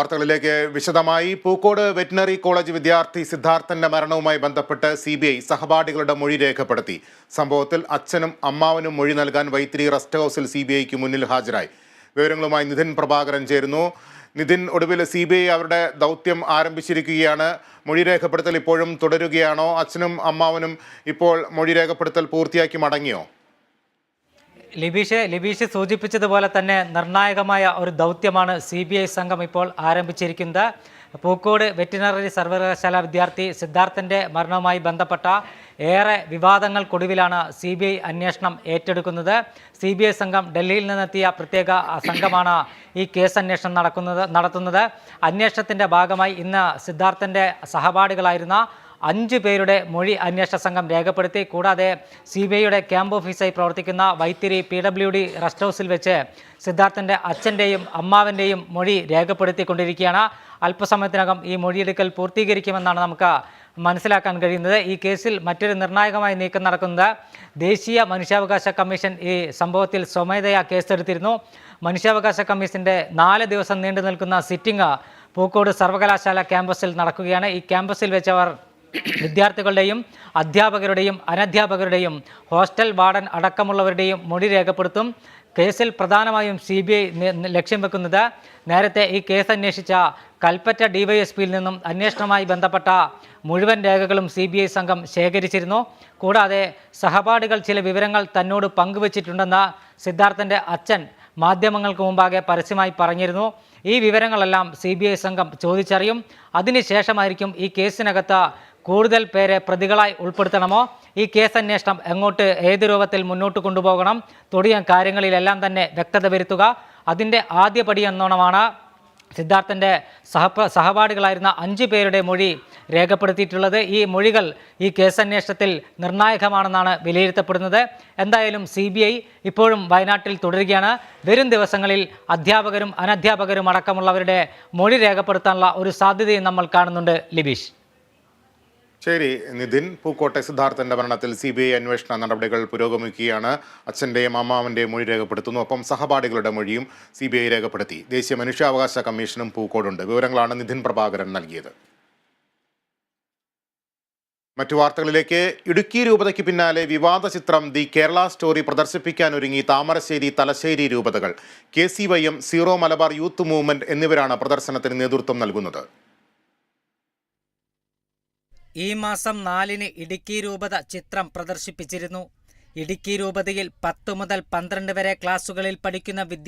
വാർത്തകളിലേക്ക് വിശദമായി. Pookode veterinary college വിദ്യാർത്ഥി സിദ്ധാർത്ഥന്റെ മരണവുമായി ബന്ധപ്പെട്ട് സി ബി ഐ സഹപാഠികളുടെ മൊഴി രേഖപ്പെടുത്തി. സംഭവത്തിൽ അച്ഛനും അമ്മാവനും മൊഴി നൽകാൻ വൈത്തിരി റെസ്റ്റ് ഹൗസിൽ സി ബി ഐക്ക് മുന്നിൽ ഹാജരായി. വിവരങ്ങളുമായി നിതിൻ പ്രഭാകരൻ ചേരുന്നു. നിതിൻ ഒടുവിൽ സി ബി ഐ അവരുടെ ദൗത്യം ആരംഭിച്ചിരിക്കുകയാണ്. മൊഴി രേഖപ്പെടുത്തൽ ഇപ്പോഴും തുടരുകയാണോ? അച്ഛനും അമ്മാവനും ഇപ്പോൾ മൊഴി രേഖപ്പെടുത്തൽ പൂർത്തിയാക്കി മടങ്ങിയോ? ലിബീഷ് ലിബീഷ് സൂചിപ്പിച്ചതുപോലെ തന്നെ നിർണായകമായ ഒരു ദൗത്യമാണ് സി ബി ഐ സംഘം ഇപ്പോൾ ആരംഭിച്ചിരിക്കുന്നത്. പൂക്കോട് വെറ്റിനറി സർവകലാശാല വിദ്യാർത്ഥി സിദ്ധാർത്ഥന്റെ മരണവുമായി ബന്ധപ്പെട്ട ഏറെ വിവാദങ്ങൾക്കൊടുവിലാണ് സി ബി ഐ അന്വേഷണം ഏറ്റെടുക്കുന്നത്. സി ബി ഐ സംഘം ഡൽഹിയിൽ നിന്നെത്തിയ പ്രത്യേക സംഘമാണ് ഈ കേസ് അന്വേഷണം നടക്കുന്നത് നടത്തുന്നത്. അന്വേഷണത്തിന്റെ ഭാഗമായി ഇന്ന് സിദ്ധാർത്ഥന്റെ സഹപാഠികളായിരുന്ന അഞ്ച് പേരുടെ മൊഴി അന്വേഷണ സംഘം രേഖപ്പെടുത്തി. കൂടാതെ സി ബി ഐയുടെ ക്യാമ്പ് ഓഫീസായി പ്രവർത്തിക്കുന്ന Vythiri P W D rest ഹൗസിൽ വെച്ച് സിദ്ധാർത്ഥന്റെ അച്ഛന്റെയും അമ്മാവന്റെയും മൊഴി രേഖപ്പെടുത്തിക്കൊണ്ടിരിക്കുകയാണ്. അല്പസമയത്തിനകം ഈ മൊഴിയെടുക്കൽ പൂർത്തീകരിക്കുമെന്നാണ് നമുക്ക് മനസ്സിലാക്കാൻ കഴിയുന്നത്. ഈ കേസിൽ മറ്റൊരു നിർണായകമായ നീക്കം നടക്കുന്നത് ദേശീയ മനുഷ്യാവകാശ കമ്മീഷൻ ഈ സംഭവത്തിൽ സ്വമേധയാ കേസെടുത്തിരുന്നു. മനുഷ്യാവകാശ കമ്മീഷന്റെ നാല് ദിവസം നീണ്ടു നിൽക്കുന്ന സിറ്റിംഗ് പൂക്കോട് സർവകലാശാല ക്യാമ്പസിൽ നടക്കുകയാണ്. ഈ ക്യാമ്പസിൽ വെച്ചവർ വിദ്യാർത്ഥികളുടെയും അധ്യാപകരുടെയും അനധ്യാപകരുടെയും ഹോസ്റ്റൽ വാർഡൻ അടക്കമുള്ളവരുടെയും മൊഴി രേഖപ്പെടുത്തും. കേസിൽ പ്രധാനമായും സി ബി ഐ ലക്ഷ്യം വെക്കുന്നത് നേരത്തെ ഈ കേസ് അന്വേഷിച്ച കൽപ്പറ്റ ഡിവൈഎസ്പിയിൽ നിന്നും അന്വേഷണവുമായി ബന്ധപ്പെട്ട മുഴുവൻ രേഖകളും സി ബി ഐ സംഘം ശേഖരിച്ചിരുന്നു. കൂടാതെ സഹപാഠികൾ ചില വിവരങ്ങൾ തന്നോട് പങ്കുവച്ചിട്ടുണ്ടെന്ന് സിദ്ധാർത്ഥന്റെ അച്ഛൻ മാധ്യമങ്ങൾക്ക് മുമ്പാകെ പരസ്യമായി പറഞ്ഞിരുന്നു. ഈ വിവരങ്ങളെല്ലാം സി സംഘം ചോദിച്ചറിയും. അതിനുശേഷമായിരിക്കും ഈ കേസിനകത്ത് കൂടുതൽ പേരെ പ്രതികളായി ഉൾപ്പെടുത്തണമോ? ഈ കേസ് അന്വേഷണം എങ്ങോട്ട് ഏത് രൂപത്തിൽ മുന്നോട്ട് കൊണ്ടുപോകണം? തുടങ്ങിയ കാര്യങ്ങളിലെല്ലാം തന്നെ വ്യക്തത വരുത്തുക. അതിന്റെ ആദ്യപടി എന്നോണമാണ് സിദ്ധാർത്ഥന്റെ സഹപ സഹപാഠികളായിരുന്ന അഞ്ച് പേരുടെ മൊഴി രേഖപ്പെടുത്തിയിട്ടുള്ളത്. ഈ മൊഴികൾ ഈ കേസന്വേഷണത്തിൽ നിർണായകമാണെന്നാണ് വിലയിരുത്തപ്പെടുന്നത്. എന്തായാലും സി ഇപ്പോഴും വയനാട്ടിൽ തുടരുകയാണ്. വരും ദിവസങ്ങളിൽ അധ്യാപകരും അനധ്യാപകരും അടക്കമുള്ളവരുടെ മൊഴി രേഖപ്പെടുത്താനുള്ള ഒരു സാധ്യതയും നമ്മൾ കാണുന്നുണ്ട്. ലിബീഷ്. ശരി നിതിൻ പൂക്കോട്ടെ സിദ്ധാർത്ഥന്റെ മരണത്തിൽ സി ബി ഐ അന്വേഷണ നടപടികൾ പുരോഗമിക്കുകയാണ്. അച്ഛന്റെയും അമ്മാവന്റെയും മൊഴി രേഖപ്പെടുത്തുന്നു. ഒപ്പം സഹപാഠികളുടെ മൊഴിയും സി ബി ഐ രേഖപ്പെടുത്തി. ദേശീയ മനുഷ്യാവകാശ കമ്മീഷനും പൂക്കോടുണ്ട്. വിവരങ്ങളാണ് നിതിൻ പ്രഭാകരൻ നൽകിയത്. മറ്റു വാർത്തകളിലേക്ക്. ഇടുക്കി രൂപതയ്ക്ക് പിന്നാലെ വിവാദ ചിത്രം ദി കേരള സ്റ്റോറി പ്രദർശിപ്പിക്കാൻ ഒരുങ്ങി Thamarassery Thalassery രൂപതകൾ. K C Y M Syro Malabar youth movement എന്നിവരാണ് പ്രദർശനത്തിന് നേതൃത്വം നൽകുന്നത്. ഈ മാസം നാലിന് ഇടുക്കി രൂപത ചിത്രം പ്രദർശിപ്പിച്ചിരുന്നു. ഇടുക്കി രൂപതയിൽ പത്ത് മുതൽ പന്ത്രണ്ട് വരെ ക്ലാസുകളിൽ പഠിക്കുന്ന വിദ്യ